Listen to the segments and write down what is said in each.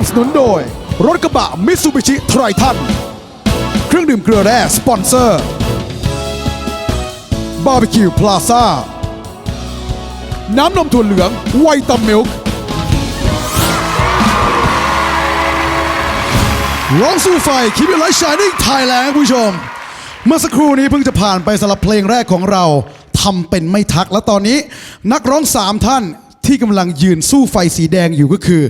นับสนุนโดย รถกระบะมิตซูบิชิไทรทัน เครื่องดื่มเกลือแร่สปอนเซอร์บาร์บีคิวพลาซ่า น้ำนมถั่วเหลืองไวตามิลค์ร้องสู้ไฟคิดเป็นไลท์ชายนิ่งไทยแลนด์คุณผู้ชม เมื่อสักครู่นี้เพิ่งจะผ่านไปสำหรับเพลงแรกของเราทำเป็นไม่ทักและตอนนี้ นักร้องสามท่านที่กำลังยืนสู้ไฟสีแดงอยู่ก็คือ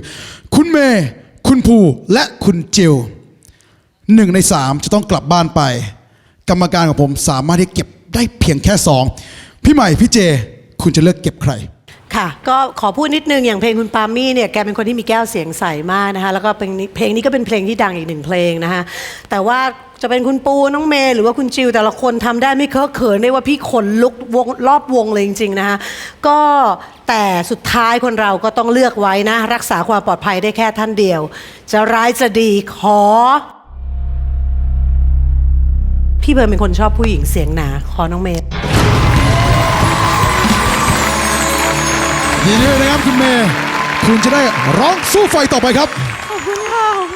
คุณเมย์ คุณภูและคุณจิวหนึ่งในสามจะต้องกลับบ้านไป กรรมการของผมสามารถที่เก็บได้เพียงแค่สองพี่ใหม่พี่เจ คุณจะเลือกเก็บใครค่ะ ก็ขอพูดนิดนึงอย่างเพลงคุณปามี่เนี่ยแกเป็นคนที่มีแก้วเสียงใสมากนะคะแล้วก็เป็นเพลงนี้ก็เป็นเพลงที่ดังอีกหนึ่งเพลงนะคะแต่ว่า จะเป็นคุณปูน้องเมย์หรือว่าคุณจิวแต่ละคนทำได้ไม่เคอะเขินได้ว่าพี่ขนลุกวงรอบวงเลยจริงๆนะคะก็แต่สุดท้ายคนเราก็ต้องเลือกไว้นะ รักษาความปลอดภัยได้แค่ท่านเดียว จะร้ายจะดีขอ พี่เบิร์นเป็นคนชอบผู้หญิงเสียงหนาขอน้องเมย์ยินดีด้วยนะครับคุณเมย์คุณจะได้ร้องสู้ไฟต่อไปครับ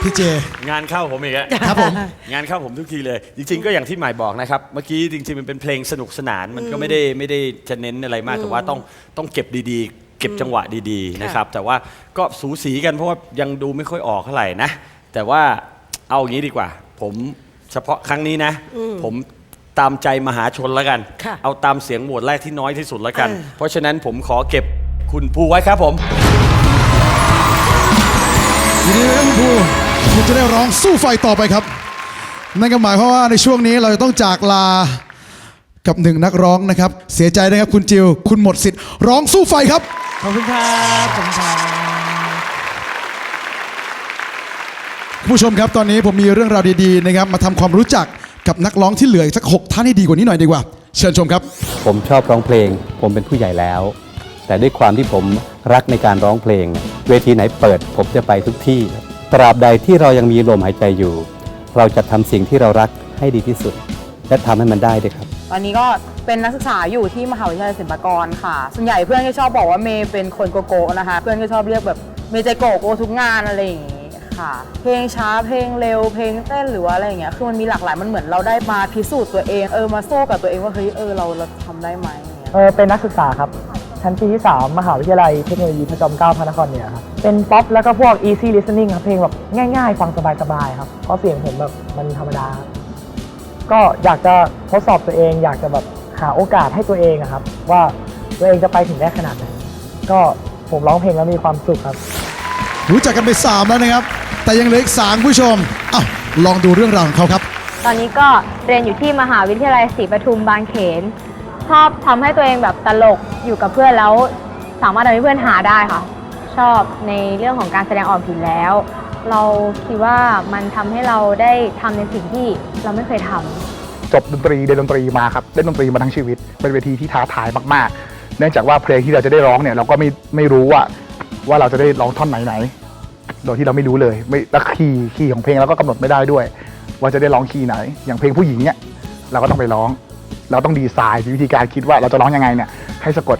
พี่เจ งานเข้าผมอีกแล้วครับผม งานเข้าผมทุกทีเลย จริงๆ ก็อย่างที่หมายบอกนะครับ เมื่อกี้จริงๆ มันเป็นเพลงสนุกสนาน มันก็ไม่ได้ไม่ได้จะเน้นอะไรมาก แต่ว่าต้องต้องเก็บดีๆ เก็บจังหวะดีๆ นะครับ แต่ว่าก็สูสีกันเพราะว่ายังดูไม่ค่อยออกเท่าไหร่นะ แต่ว่าเอาอย่างนี้ดีกว่า ผมเฉพาะครั้งนี้นะ ผมตามใจมหาชนแล้วกัน ค่ะเอาตามเสียงโหวตแรกที่น้อยที่สุดแล้วกัน เออ เพราะฉะนั้นผมขอเก็บคุณภูไว้ครับผม ยินดีด้วยครับคุณภู คุณจะได้ร้องสู้ไฟต่อไปครับ นั่นก็หมายความว่าในช่วงนี้เราจะต้องจากลากับหนึ่งนักร้องนะครับ เสียใจนะครับคุณจิว คุณหมดสิทธิ์ร้องสู้ไฟครับ ขอบคุณครับขอบคุณครับคุณผู้ชมครับตอนนี้ผมมีเรื่องราวดีๆนะครับมาทำความรู้จักกับนักร้องที่เหลืออีกสักหกท่านให้ดีกว่านี้หน่อยดีกว่า เชิญชมครับ ผมชอบร้องเพลง ผมเป็นผู้ใหญ่แล้ว แต่ด้วยความที่ผมรักในการร้องเพลง เวทีไหนเปิด ผมจะไปทุกที่ครับ ตราบใดที่เรายังมีลมหายใจอยู่ เราจะทำสิ่งที่เรารักให้ดีที่สุด และทำให้มันได้ด้วยครับ ตอนนี้ก็เป็นนักศึกษาอยู่ที่มหาวิทยาลัยศิลปากรค่ะ ส่วนใหญ่เพื่อนก็ชอบบอกว่าเมย์เป็นคนโกโก้นะคะ เพื่อนก็ชอบเรียกแบบเมย์ใจโกโก้ทุกงานอะไรอย่างงี้ค่ะ เพลงช้าเพลงเร็วเพลงเต้นหรือว่าอะไรอย่างเงี้ย คือมันมีหลากหลายมันเหมือนเราได้มาพิสูจน์ตัวเอง เออมาโซ่กับตัวเองว่าเฮ้ยเออเราเราทำได้ไหมอย่างเงี้ย เออเป็นนักศึกษาครับ ชั้นปีที่ 3 มหาวิทยาลัยเทคโนโลยีพระจอมเกล้าพระนครเหนือครับเป็นป๊อปแล้วก็พวก easy listening ครับเพลงแบบง่ายๆ ฟังสบายๆครับเพราะเสียงผมแบบมันธรรมดาครับก็อยากจะทดสอบตัวเอง อยากจะแบบหาโอกาสให้ตัวเองอะครับ ว่าตัวเองจะไปถึงได้ขนาดไหนก็ผมร้องเพลงแล้วมีความสุขครับ รู้จักกันไปสามแล้วนะครับ แต่ยังเหลืออีกสามคุณผู้ชมอ้าวลองดูเรื่องราวของเขาครับ ตอนนี้ก็เรียนอยู่ที่มหาวิทยาลัยศรีปทุมบางเขน ชอบทำให้ตัวเองแบบตลกอยู่กับเพื่อนแล้ว สามารถทำให้เพื่อนหาได้ค่ะ ชอบในเรื่องของการแสดงออกผิดแล้ว เราคิดว่ามันทำให้เราได้ทำในสิ่งที่เราไม่เคยทำจบดนตรีเรียนดนตรีมาครับเล่นดนตรีมาทั้งชีวิต เป็นเวทีที่ท้าทายมากๆ เนื่องจากว่าเพลงที่เราจะได้ร้องเนี่ยเราก็ไม่ไม่รู้ว่าว่าเราจะได้ร้องท่อนไหนไหนๆโดยที่เราไม่รู้เลยไม่ล้วคีย์คีย์ของเพลงเราก็กำหนดไม่ได้ด้วย ว่าจะได้ร้องคีย์ไหน อย่างเพลงผู้หญิงเนี่ยเราก็ต้องไปร้อง เราต้องดีไซน์วิธีการคิดว่าเราจะร้องยังไงเนี่ยให้สะกด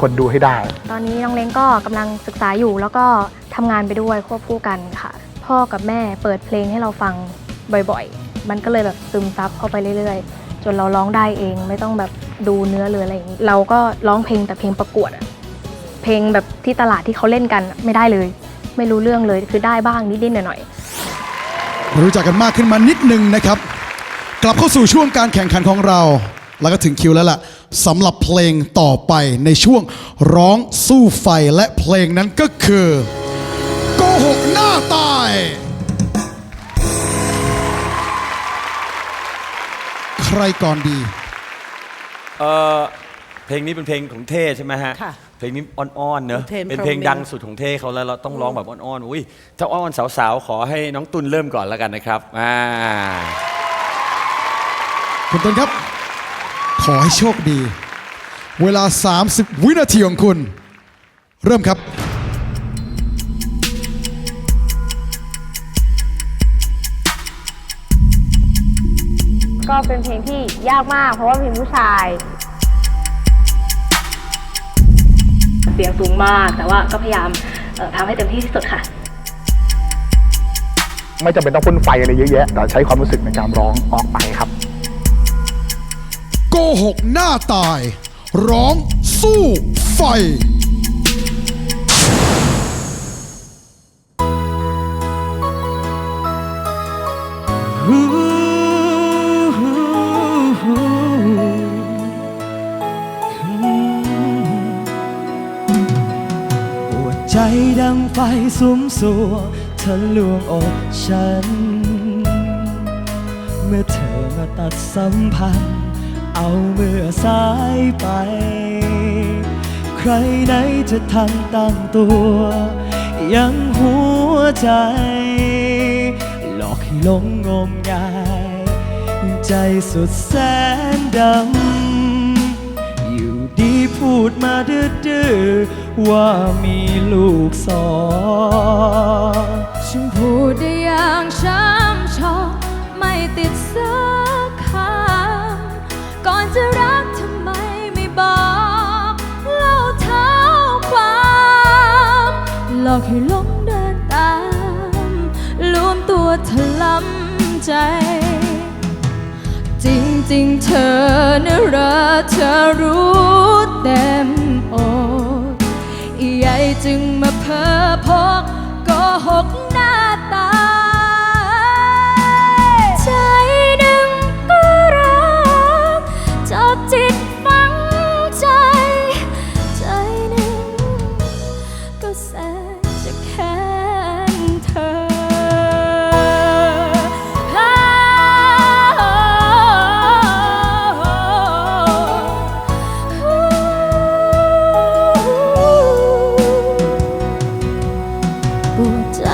คนดูให้ได้ ตอนนี้น้องเล้งก็กำลังศึกษาอยู่แล้วก็ทำงานไปด้วยควบคู่กันค่ะ พ่อกับแม่เปิดเพลงให้เราฟังบ่อยๆ มันก็เลยแบบซึมซับเข้าไปเรื่อยๆ จนเราร้องได้เองไม่ต้องแบบดูเนื้อหรืออะไรอย่างนี้เราก็ร้องเพลงแต่เพลงประกวดอะเพลงแบบที่ตลาดที่เขาเล่นกันไม่ได้เลย ไม่รู้เรื่องเลยคือได้บ้างนิดๆหน่อยๆรู้จักกันมากขึ้นมานิดนึงนะครับ กลับเข้าสู่ช่วงการแข่งขันของเรา แล้วก็ถึงคิวแล้วล่ะสำหรับเพลงต่อไปในช่วงร้องสู้ไฟและเพลงนั้นก็คือโกหกหน้าตายใครก่อนดี เออเพลงนี้เป็นเพลงของเท่ใช่ไหมฮะ ค่ะเพลงนี้อ่อนๆเนอะเทนเป็นเพลง Promise ดังสุดของเท่เขาแล้วเราต้องร้องแบบอ่อนๆ อุ้ยถ้าอ้อนสาวๆ ขอให้น้องตุลเริ่มก่อนแล้วกันนะครับ อ่า คุณต้นครับ ขอให้โชคดี เวลา 30 วินาทีของคุณ เริ่มครับก็เป็นเพลงที่ยากมาก เพราะว่าเพลงผู้ชาย เสียงสูงมากแต่ว่าก็พยายามเอ่อทำให้เต็มที่ที่สุดค่ะ ไม่จำเป็นต้องพ่นไฟอะไรเยอะแยะแต่ใช้ความรู้สึกในการร้องออกไปครับโก หกหน้าตาย ร้องสู้ไฟ ปวดใจดังไฟสุมสัวทะลวงอกฉัน เมื่อเธอมาตัดสัมพันธ์ เอาเมื่อสายไป ใครไหนจะทันตั้งตัว ยังหัวใจ หลอกให้หลงงมงาย ใจสุดแสนดำ อยู่ดีพูดมาดื้อๆว่ามีลูกสองฉันพูดได้ อกให้หลงเดินตามลวมตัวถลำใจ จริงๆเธอนะรักเธอรู้เต็มอกใหญ่จึงมาเพ้อพกก็หก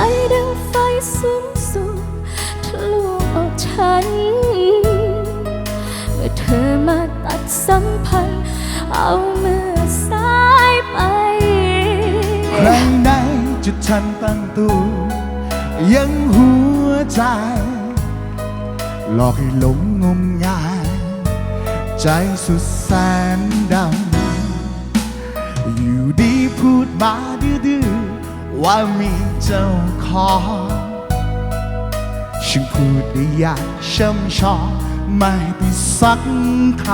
ดใจดังไฟสูงสูงทะลวงออกฉัน เมื่อเธอมาตัดสัมพันธ์ เอามือซ้ายไป ใครไหนจะทันตั้งตัวยังหัวใจ หลอกให้หลงงมงาย ใจสุดแสนดำ อยู่ดีพูดมาดื้อ ว่ามีเจ้าของฉันพูดได้อยากช้ำชองไม่ได้สักค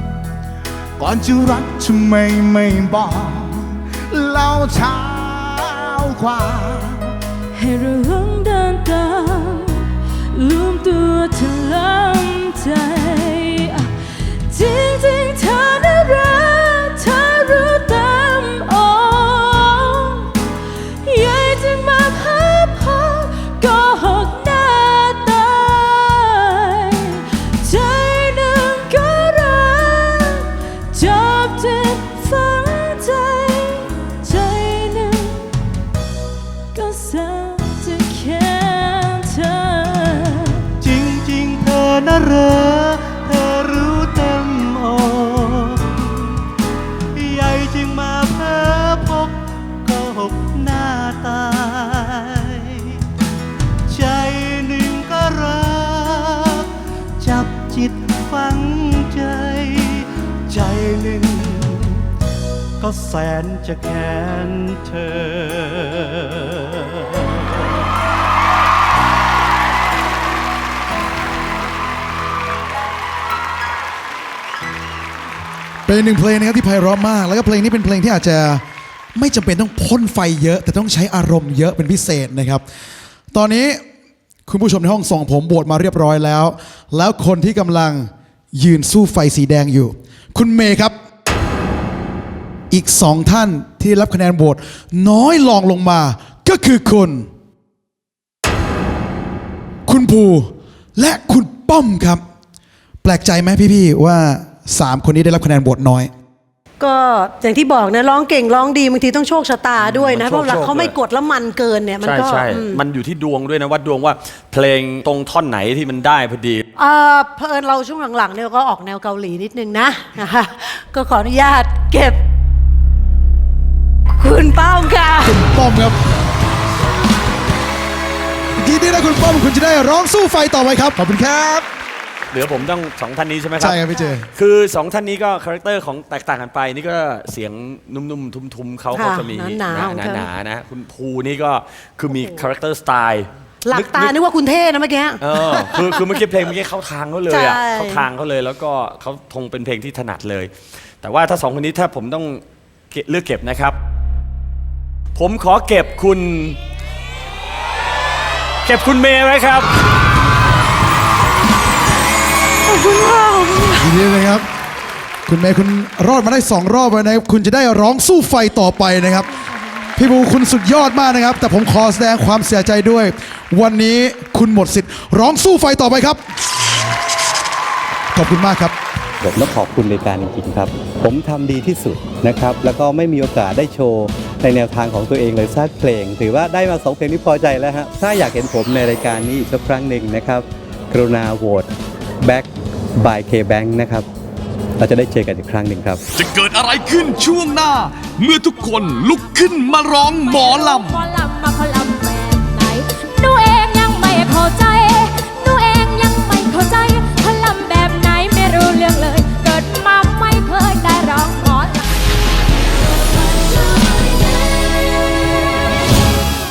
ำ ก่อนจะรักทำไมไม่บอกเล่าเช้าควาให้เรื่องเดินตามลืมตัวเธอล้ำใจ จึงมาเพ้อพบก็หกหน้าตาย ใจหนึ่งก็รัก จับจิตฝังใจ ใจหนึ่ง ก็แสนจะแค้นเธอ เป็นหนึ่งเพลงนะครับที่ไพเราะมาก แล้วก็เพลงนี้เป็นเพลงที่อาจจะไม่จำเป็นต้องพ่นไฟเยอะ แต่ต้องใช้อารมณ์เยอะเป็นพิเศษนะครับ ตอนนี้คุณผู้ชมในห้องส่งผมโบวตมาเรียบร้อยแล้ว แล้วคนที่กำลังยืนสู้ไฟสีแดงอยู่ คุณเมย์ครับ อีกสองท่านที่รับคะแนนโหวตน้อยลองลงมา ก็คือคุณ คุณภูและคุณป้อมครับ แปลกใจไหมพี่ๆว่า สามคนนี้ได้รับคะแนนโหวตน้อย ก็อย่างที่บอกนะร้องเก่งร้องดีบางทีต้องโชคชะตาด้วยนะ มันเพโชคราะเวลาโชคเขาไม่ด้วย กดแล้วมันเกินเนี่ยมันใช่ก็ใช่อืมมันอยู่ที่ดวงด้วยนะว่าดวงว่าเพลงตรงท่อนไหนที่มันได้พอดี เอ่อเพลินเราช่วงหลังๆเนี่ยก็ออกแนวเกาหลีนิดนึงนะนะคะก็ขออนุญาตเก็บ คุณป้อมค่ะ คุณป้อมครับยินดีนะคุณป้อมคุณจะได้ร้องสู้ไฟต่อไปครับขอบคุณครับ เหลือผมต้องสองท่านนี้ใช่ไหมครัใช่ครับพี่เจ คือสองท่านนี้ก็คาแรคเตอร์ของแตกต่างกันไป นี่ก็เสียงนุ่มๆ ทุ้มๆเขาค่ะก็จะมีหนาๆของเขา หนาๆนะคุณภูนี่ก็คือมีคาแรคเตอร์สไตล์หลับตานึกว่าคุณเท่นะเมื่อกี้ เออคือคือเมื่อกี้เพลงเมื่อกี้เข้าทางเขาเลยอะใช่ เข้าทางเขาเลยแล้วก็เขาคงเป็นเพลงที่ถนัดเลย แต่ว่าถ้าสองคนนี้ถ้าผมต้องเก็บเลือกเก็บนะครับ ผมขอเก็บคุณ เก็บคุณเมย์ไว้ครับ ยินดีเลยครับ คุณเมย์คุณรอดมาได้2รอบแล้วนะครับ คุณจะได้ร้องสู้ไฟต่อไปนะครับ พี่บูคุณสุดยอดมากนะครับ แต่ผมขอแสดงความเสียใจด้วย วันนี้คุณหมดสิทธิ์ร้องสู้ไฟต่อไปครับ ขอบคุณมากครับ ผมต้องขอบคุณรายการจริงๆครับ ผมทำดีที่สุดนะครับ แล้วก็ไม่มีโอกาสได้โชว์ในแนวทางของตัวเองเลยสักเพลง ถือว่าได้มาสองเพลงที่พอใจแล้วฮะ ถ้าอยากเห็นผมในรายการนี้อีกสักครั้งหนึ่งนะครับ กรุณาโหวต Back บ by K Bank นะครับ เราจะได้เจอกันอีกครั้งหนึ่งครับ จะเกิดอะไรขึ้นช่วงหน้า เมื่อทุกคนลุกขึ้นมาร้องหมอลำ หมอลำมาเลำแบบไหนหนูเองยังไม่เข้าใจ